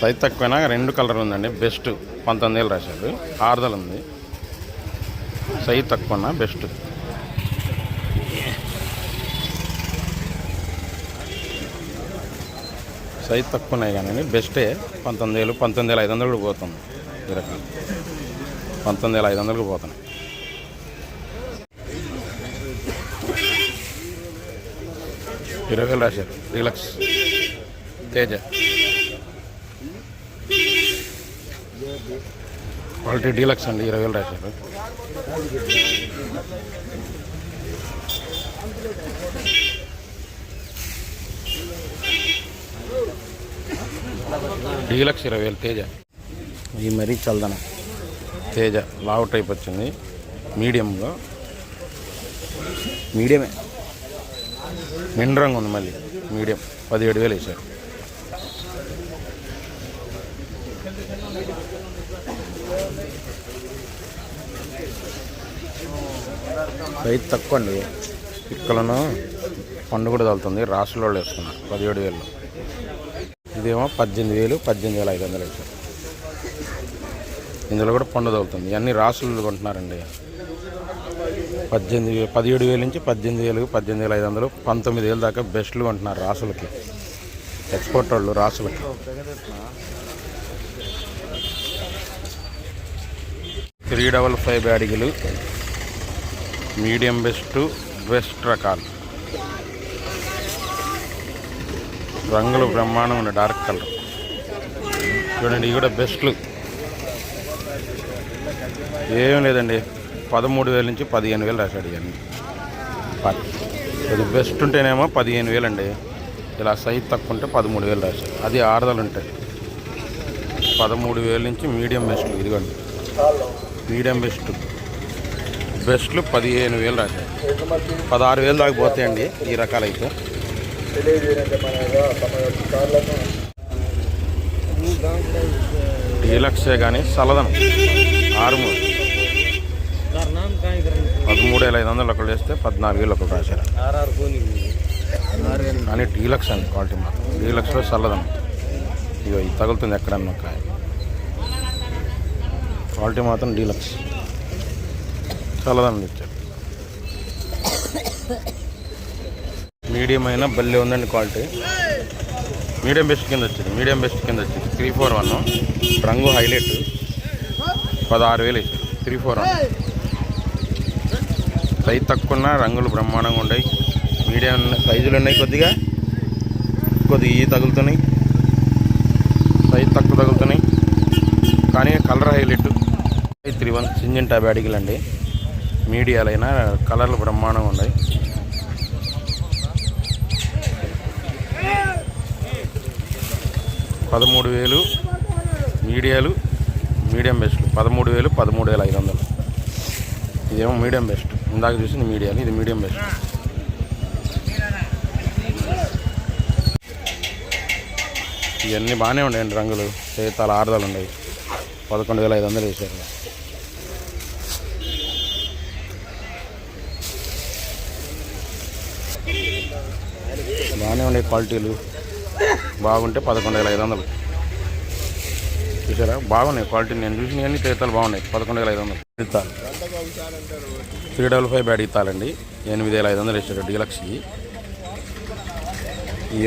Size తక్కువైనా రెండు colour ఉందండి. బెస్ట్ పంతొమ్మిది వేలు రాశారు ఆరుదల ఉంది. సైజ్ తక్కువనా బెస్ట్. సైజ్ తక్కువ ఉన్నాయి కానీ బెస్టే. పంతొమ్మిది వేలు పంతొమ్మిది వేల ఐదు వందలు కూడా పోతుంది. ఈ రకం. పంతొమ్మిది వేల ఐదు వందలకు పోతున్నాయి. ఇరవై వేలు రాశారు రిలక్స్. తేజ. క్వాలిటీ డీలక్స్ అండి ఇరవై వేలు రాశారు. డీలక్స్ ఇరవై వేలు తేజ. ఇది మరీ చల్దన తేజ లావు టైప్ వచ్చింది మీడియంలో. మీడియమే. నిండు రంగు ఉంది మళ్ళీ మీడియం. పదిహేడు వేలు వేసారు రైతు తక్కువ అండి. ఇక్కలను పండు కూడా తగులుతుంది. రాష్ట్రంలో వేసుకున్నారు. పదిహేడు వేలు. ఇదేమో పద్దెనిమిది వేలు పద్దెనిమిది వేల ఐదు వందలు వేసారు ఇందులో కూడా పండు తగులుతుంది. ఇవన్నీ రాసులు కొంటున్నారండి. పద్దెనిమిది వేలు పదిహేడు వేల నుంచి పద్దెనిమిది వేలు పద్దెనిమిది వేల ఐదు వందలు పంతొమ్మిది వేలు దాకా బెస్ట్లు కొంటున్నారు రాసులకి. ఎక్స్పోర్ట్ వాళ్ళు రాసులకి. త్రీ డబల్ ఫైవ్ బ్యాడిగిలు మీడియం బెస్ట్ బెస్ట్ రకాలు. రంగులు బ్రహ్మాండం ఉన్నాయి డార్క్ కలర్. చూడండి ఇవి కూడా బెస్ట్లు ఏం లేదండి పదమూడు వేల నుంచి పదిహేను వేలు రాశాడు ఇవన్నీ. ఇది బెస్ట్ ఉంటేనేమో పదిహేను వేలు అండి. ఇలా సైజ్ తక్కువ ఉంటే పదమూడు వేలు రాశాడు. అది ఆరుదలు ఉంటాయి. పదమూడు వేల నుంచి మీడియం బెస్ట్ ఇదిగోండి. Medium best. బెస్ట్లు పదిహేను వేలు రాశాయి. పదహారు వేలు దాకా పోతాయండి ఈ రకాలైతే. డీలక్సే కానీ చల్లదనం ఆరుమూరు. పదమూడు వేల ఐదు వందలు ఒకళ్ళు వేస్తే పద్నాలుగు వేలు ఒకటి రాశారు. కానీ డీలక్స్ అండి క్వాలిటీ మాత్రం. డీలక్స్లో చల్లదనం ఇగో ఇది తగులుతుంది ఎక్కడన్నా ఒక కాయ. క్వాలిటీ మాత్రం డీలక్స్. చల్లదనం ఇచ్చారు మీడియం అయినా భలే ఉందండి క్వాలిటీ. మీడియం బెస్ట్ కింద వచ్చింది మీడియం బెస్ట్ కింద వచ్చింది. Three four one. రంగు హైలైట్. పదహారు వేలు ఇచ్చారు. Three four one. సైజ్ తక్కువ రంగులు బ్రహ్మాండంగా ఉన్నాయి. మీడియం సైజులు ఉన్నాయి కొద్దిగా. కొద్దిగా ఈ తగులుతున్నాయి. సైజ్ తక్కువ తగులుతున్నాయి. కానీ కలర్ హైలైట్. Three one. సింజన్ ట్యాబ్ అడిగిలండి మీడియాలైనా కలర్లు బ్రహ్మాండంగా ఉన్నాయి. పదమూడు వేలు మీడియాలు మీడియం బెస్ట్లు. పదమూడు వేలు పదమూడు వేల ఐదు వందలు. ఇదేమో మీడియం బెస్ట్. ఇందాక చూసింది మీడియాలు ఇది మీడియం బెస్ట్. ఇవన్నీ బాగానే ఉన్నాయండి రంగులు. చేతాలు ఆరుదలు ఉన్నాయి. పదకొండు వేల ఐదు వందలు వేసారు. బాగానే ఉన్నాయి క్వాలిటీలు. బాగుంటే పదకొండు వేల ఐదు వందలు. చూసారా? బాగున్నాయి క్వాలిటీ. నేను చూసిన అన్ని తీర్థాలు బాగున్నాయి. పదకొండు వేల ఐదు వందలు. తీర్థాలు త్రీ డబల్ ఫైవ్ బ్యాడ్ ఇత్తాలండి. ఎనిమిది వేల ఐదు వందలు ఇచ్చారు డీలక్స్కి.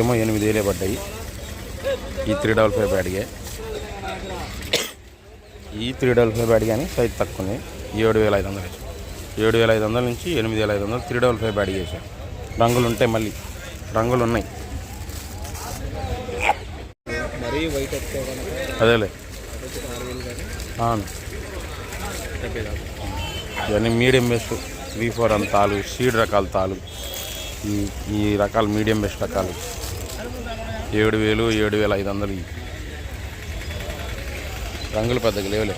ఏమో ఎనిమిది వేలే పడ్డాయి. ఈ త్రీ డబల్ ఫైవ్ బ్యాడ్గా ఈ త్రీ డబల్ ఫైవ్ బ్యాడ్ కానీ సైజ్ తక్కువ ఉన్నాయి ఏడు వేల ఐదు వందలు వేసాం ఏడు వేల ఐదు వందల నుంచి ఎనిమిది వేల ఐదు వందలు త్రీ డబల్ ఫైవ్ బ్యాడ్ వేసాం రంగులు ఉంటాయి మళ్ళీ. రంగులు ఉన్నాయి అదేలే. అవును. ఇవన్నీ మీడియం బెస్ట్ త్రీ ఫోర్ అంత తాలు సీడ్ రకాల తాలు. ఈ ఈ రకాల మీడియం బెస్ట్ రకాలు. ఏడు వేలు ఏడు వేల ఐదు వందలు. రంగులు పెద్దగా లేవులే.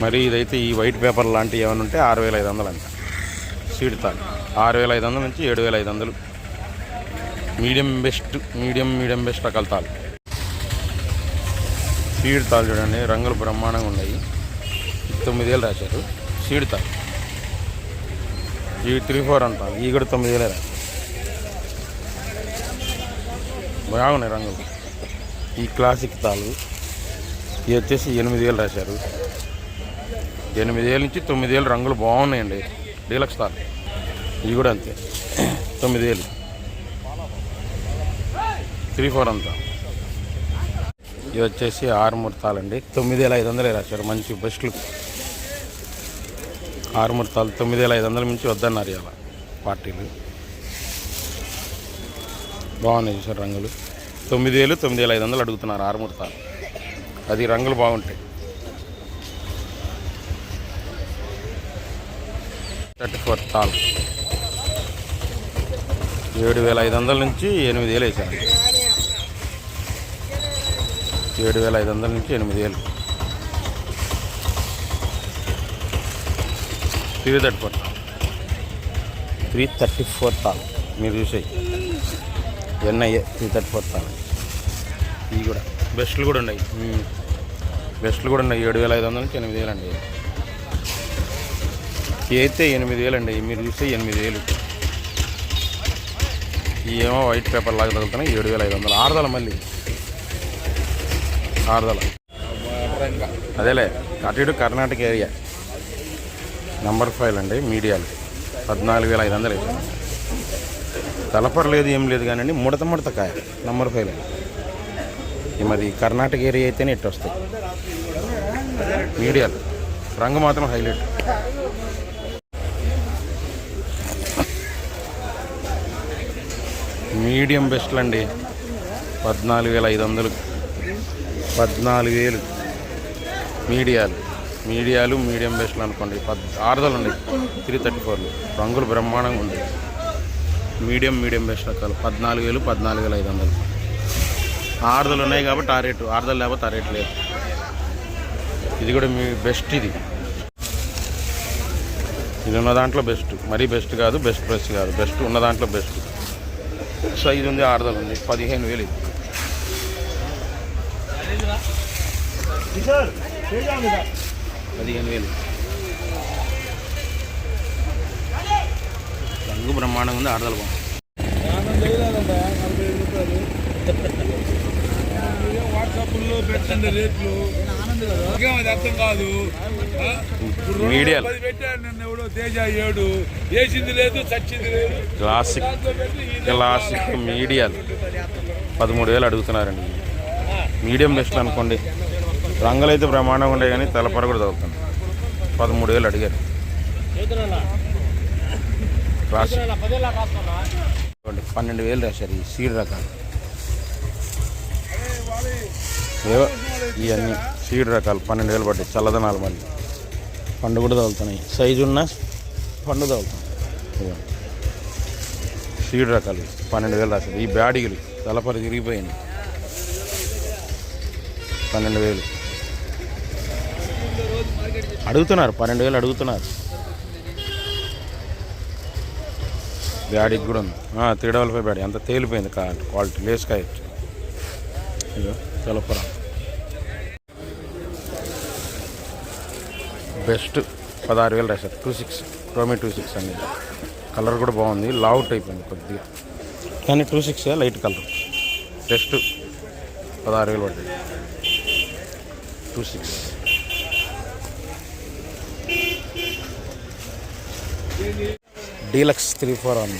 మరి ఇదైతే ఈ వైట్ పేపర్ లాంటివి ఏమైనా ఉంటే ఆరు వేల ఐదు వందలు అంట. సీడ్ తాలు. ఆరు వేల ఐదు వందల నుంచి ఏడు వేల ఐదు వందలు. Medium best medium medium best రకాల తాలు సీడ్ తాళ్ళు చూడండి రంగులు బ్రహ్మాండంగా ఉన్నాయి. తొమ్మిది రాశారు. సీడ్ తాళ్ళు. ఈ త్రీ ఫోర్ అంటారు ఈ కూడా తొమ్మిది రాశారు. బాగున్నాయి రంగులు. ఈ క్లాసిక్ తాళ్ళు. ఇది వచ్చేసి ఎనిమిది వేలు రాశారు. ఎనిమిది వేల నుంచి తొమ్మిది వేలు రంగులు బాగున్నాయండి. డీలక్స్ తాళ్ళు. ఇవి కూడా అంతే. తొమ్మిది వేలు త్రీ ఫోర్ అంతా ఇది వచ్చేసి ఆరు ముహూర్తాలండి. తొమ్మిది వేల ఐదు వందలు రాశారు మంచి బెస్ట్లు ఆరు ముహూర్తాలు తొమ్మిది వేల ఐదు వందల నుంచి వద్దన్నారు ఇలా పార్టీలు. బాగున్నాయి చూసారు రంగులు. తొమ్మిది వేలు తొమ్మిది వేల ఐదు వందలు అడుగుతున్నారు ఆరు ముహూర్తాలు. అది రంగులు బాగుంటాయి. థర్టీ ఫోర్ తాల్ ఏడు వేల ఐదు వందల నుంచి ఎనిమిది వేలు వేసారు. ఏడు వేల ఐదు వందల నుంచి ఎనిమిది వేలు three thirty four three thirty four తాల్ మీరు చూసే ఎన్ఐఏ త్రీ థర్టీ ఫోర్ తాల్ ఇవి కూడా బెస్ట్లు కూడా ఉన్నాయి. బెస్ట్లు కూడా ఉన్నాయి. ఏడు వేల ఐదు వందల నుంచి ఎనిమిది వేలు అండి అయితే ఎనిమిది వేలు అండి మీరు చూస్తే ఎనిమిది వేలు ఏమో వైట్ పేపర్ లాగా తగులుతున్నాయి. ఏడు వేల ఐదు వందలు ఆరుదల మళ్ళీ. ఆరుదల అదేలే అటు ఇటు కర్ణాటక ఏరియా. నంబర్ ఫైవ్ అండి మీడియాలు. పద్నాలుగు వేల ఐదు వందలు వేసాను తలపర లేదు ఏం లేదు కానీ ముడత ముడత కాయ. నంబర్ ఫైవ్ అండి. మరి కర్ణాటక ఏరియా అయితేనే ఇట్టు వస్తాయి. మీడియాలు. రంగు మాత్రం హైలైట్. మీడియం బెస్ట్లు అండి పద్నాలుగు వేల ఐదు వందలు. పద్నాలుగు వేలు మీడియాలు. మీడియాలు మీడియం బెస్ట్లు అనుకోండి. పద్ ఆరుదలు ఉన్నాయి. త్రీ థర్టీ ఫోర్లు. రంగులు బ్రహ్మాండంగా ఉంది మీడియం మీడియం బెస్ట్ రకాలు. పద్నాలుగు వేలు పద్నాలుగు వేల ఐదు వందలు ఆరుదలు ఉన్నాయి కాబట్టి ఆ రేటు. ఆరుదలు లేకపోతే ఆ రేటు లేదు. ఇది కూడా మీ బెస్ట్ ఇది. ఇది ఉన్న దాంట్లో బెస్ట్. మరీ బెస్ట్ కాదు బెస్ట్ ప్రైస్ కాదు. బెస్ట్ ఉన్న దాంట్లో బెస్ట్. సైజు ఉంది ఆరుదలు ఉంది. పదిహేను వేలు ఇది. పదిహేను వేలు. రంగు బ్రహ్మాండంగా ఉంది ఆరుదలు బాగుంది. వాట్సాప్లో పెట్టండి రేట్లు. అది అర్థం కాదు. ఎవడో తేజ ఏడు వేసింది లేదు చచ్చింది లేదు. క్లాసిక్ దాంట్లో పెట్టి ఈ క్లాసిక్ మీడియాలు. పదమూడు వేలు అడుగుతున్నారండి. మీడియం బెస్ట్ అనుకోండి. రంగులు అయితే బ్రహ్మాండంగా ఉండే కానీ తలపర కూడా తగ్గుతుంది పదమూడు వేలు అడిగారు. రాసి. పన్నెండు వేలు రాశారు ఈ సీడ్ రకాలు. ఇవన్నీ సీడ్ రకాలు పన్నెండు వేలు పడ్డాయి చల్లదనాలు మళ్ళీ. పండు కూడా తగులుతున్నాయి. సైజు ఉన్న పండు తగులుతున్నాయి. సీడ్ రకాలు పన్నెండు వేలు రాశారు. ఈ బ్యాడిగులు తలపరి తిరిగిపోయింది పన్నెండు వేలు. అడుగుతున్నారు పన్నెండు వేలు అడుగుతున్నారు. బ్యాడీకి కూడా ఉంది. త్రీ డబల్ ఫైవ్ బ్యాడీ. అంత తేలిపోయింది కాదు క్వాలిటీ లేస్కాయ ఇదో తెలపర. బెస్ట్ పదహారు వేలు రాశారు. టూ సిక్స్ టోమీ టూ సిక్స్ అనేది కలర్ కూడా బాగుంది లావుట్ అయిపోయింది కొద్దిగా. కానీ two six light colour best పదహారు వేలు పడ్డాయి. Two six deluxe three four one.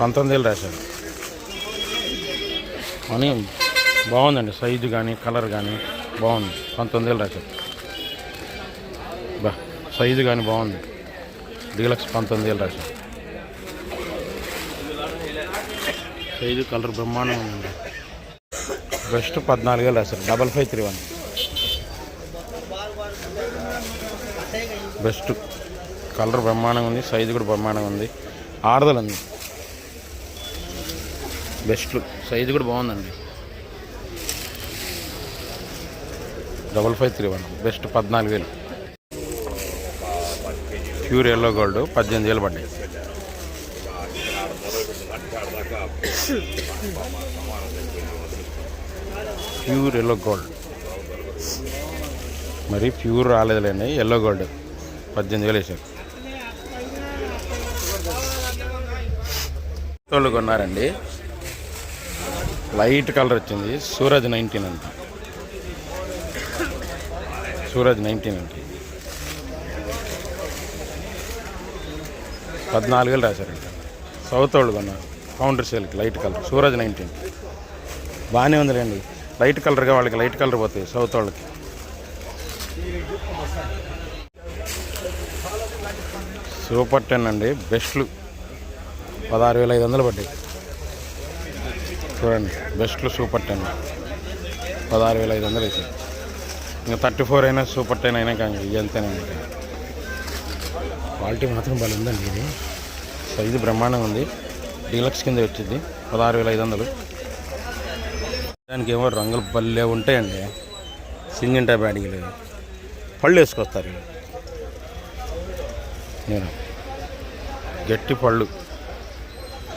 పంతొమ్మిది వేలు రాశారు అని బాగుందండి సైజు కానీ కలర్ కానీ బాగుంది. పంతొమ్మిది వేలు రాశారు బా సైజు కానీ బాగుంది. డీలక్స్ పంతొమ్మిది వేలు రాశారు సైజు కలర్ బ్రహ్మాండంగా ఉందండి. బెస్ట్ పద్నాలుగు వేలు రాశారు double five three one. Best. Colour బ్రహ్మాండంగా ఉంది సైజు కూడా బ్రహ్మాండంగా ఉంది. ఆరుదలు బెస్ట్ సైజు కూడా బాగుందండి. Double five three one best పద్నాలుగు వేలు. ప్యూర్ ఎల్లో గోల్డ్ పద్దెనిమిది వేలు పడ్డాయి. ప్యూర్ ఎల్లో గోల్డ్ మరి ప్యూర్ రాలేదులేండి ఎల్లో గోల్డ్ పద్దెనిమిది వేలు వేసారు. వాళ్ళు కొన్నారండి. లైట్ కలర్ వచ్చింది. సూరజ్ నైన్టీన్ అంట. సూరజ్ నైన్టీన్ అంట. పద్నాలుగు వేలు రాశారంట. సౌత్ వాళ్ళు కొన్నారు కౌంటర్ సేల్కి లైట్ కలర్. సూరజ్ నైన్టీన్. బాగానే ఉందిలేండి. లైట్ కలర్గా వాళ్ళకి లైట్ కలర్ పోతాయి సౌత్ వాళ్ళకి. సూపర్ టెన్ అండి. బెస్ట్లు. పదహారు వేల ఐదు వందలు పడ్డాయి. చూడండి బెస్ట్లో సూపర్ టెన్ పదహారు వేల ఐదు వందలు అయితే. ఇంకా థర్టీ ఫోర్ అయినా సూపర్ టెన్ అయినా కానీ ఇది క్వాలిటీ మాత్రం బాగా ఉందండి ఇది. సైజు బ్రహ్మాండంగా ఉంది. డీలక్స్ కింద వచ్చింది పదహారు వేల ఐదు వందలు. దానికి ఏమో రంగులు భలే ఉంటాయండి. సింగింటా బ్యాడిగలు పళ్ళు వేసుకొస్తారు. నేను గట్టి పళ్ళు.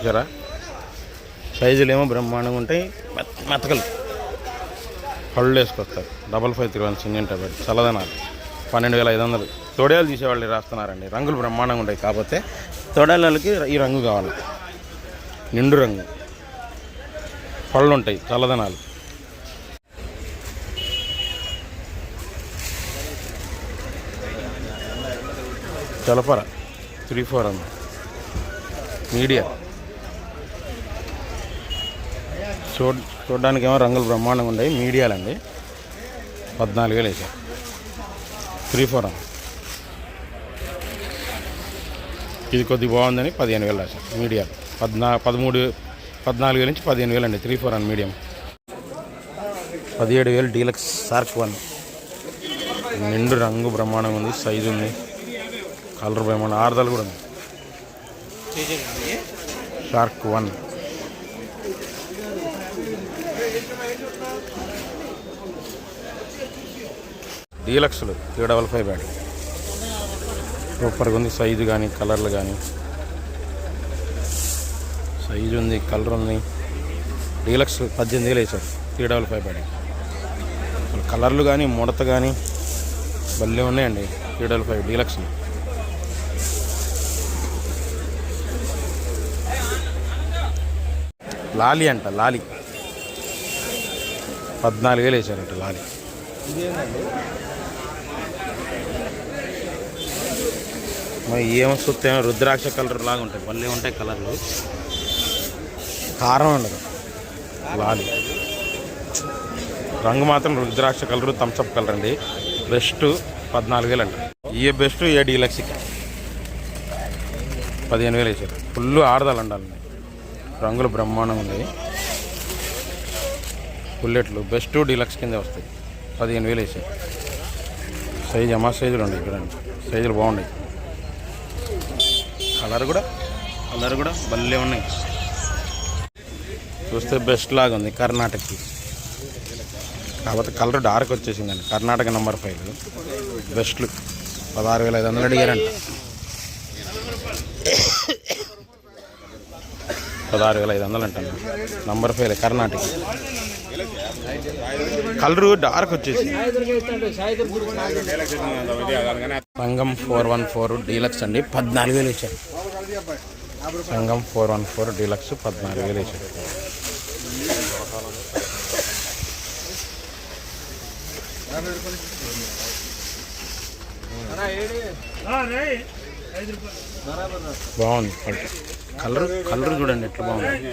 జరా సైజులు ఏమో బ్రహ్మాండంగా ఉంటాయి. మెతకలు పళ్ళు వేసుకొస్తారు. డబల్ ఫైవ్ త్రీ వన్ సింగింటా బ్యాడ్ చల్లదనాలు. పన్నెండు వేల ఐదు వందలు తోడేలు తీసేవాళ్ళు రాస్తున్నారండి. రంగులు బ్రహ్మాండంగా ఉంటాయి కాకపోతే తోడేళ్ళకి ఈ రంగు కావాలి. నిండు రంగు. పళ్ళు ఉంటాయి. చల్లదనాలు. చలపర త్రీ ఫోర్ అన్న. మీడియా. చూడ చూడడానికి ఏమో రంగులు బ్రహ్మాండంగా ఉన్నాయి మీడియాలండి. పద్నాలుగు వేలు వేసారు. త్రీ ఫోర్ ఇది కొద్దిగా బాగుందని పదిహేను వేలు రాశారు మీడియా. పద్నా పదమూడు పద్నాలుగు వేల నుంచి పదిహేను వేలు అండి త్రీ ఫోర్ అన్న మీడియం. పదిహేడు వేలు డీలక్స్ సార్క్ వన్. నిండు రంగు బ్రహ్మాండంగా ఉంది సైజు ఉంది కలర్ బ్రహ్మాండం ఆరుదలు కూడా ఉంది. Shark one. డీలక్స్లు three double five బ్యాట్ సూపర్గా ఉంది సైజు కానీ కలర్లు కానీ సైజు ఉంది కలర్ ఉంది డీలక్స్ పద్దెనిమిది వేలు వేసారు త్రీ డబల్ ఫైవ్ బ్యాట్ కలర్లు కానీ ముడత కానీ భలే ఉన్నాయండి త్రీ డబల్ ఫైవ్ డీలక్స్లు. లాలి అంట లాలి. పద్నాలుగు వేలు వేసారంట లాలి. మరి ఏమో చూస్తే రుద్రాక్ష కలర్ లాగా ఉంటాయి. మళ్ళీ ఉంటాయి కలర్లు. కారం ఉండదు. లాలి. రంగు మాత్రం రుద్రాక్ష కలర్ థమ్స్అప్ కలర్ అండి. బెస్ట్ పద్నాలుగు వేలు అంట. ఏ బెస్ట్ ఏ డీలక్స్కి పదిహేను వేలు వేసారు. ఫుల్ ఆడదాలు ఉండాలి రంగులు బ్రహ్మాండంగా ఉన్నాయి. బుల్లెట్లు బెస్ట్ డీలక్స్ కింద వస్తాయి. పదిహేను వేలు వేసాయి సైజు అమ్మా సైజులు ఉన్నాయి ఇక్కడ. సైజులు బాగున్నాయి. కలర్ కూడా కలర్ కూడా భలే ఉన్నాయి. చూస్తే బెస్ట్ లాగా ఉంది కర్ణాటకకి. కాకపోతే కలర్ డార్క్ వచ్చేసిందండి కర్ణాటక నెంబర్ ఫైవ్ బెస్ట్లు పదహారు వేల ఐదు వందలు అడిగారంట. పదహారు వేల ఐదు వందలు అంటాను number five Karnataka. Colour dark వచ్చేసి. Sangam four one four deluxe అండి పద్నాలుగు వేలు ఇచ్చారు. Sangam four one four deluxe పద్నాలుగు వేలు ఇచ్చారు. బాగుంది కలర్ కలర్ చూడండి ఎట్లా బాగుంది.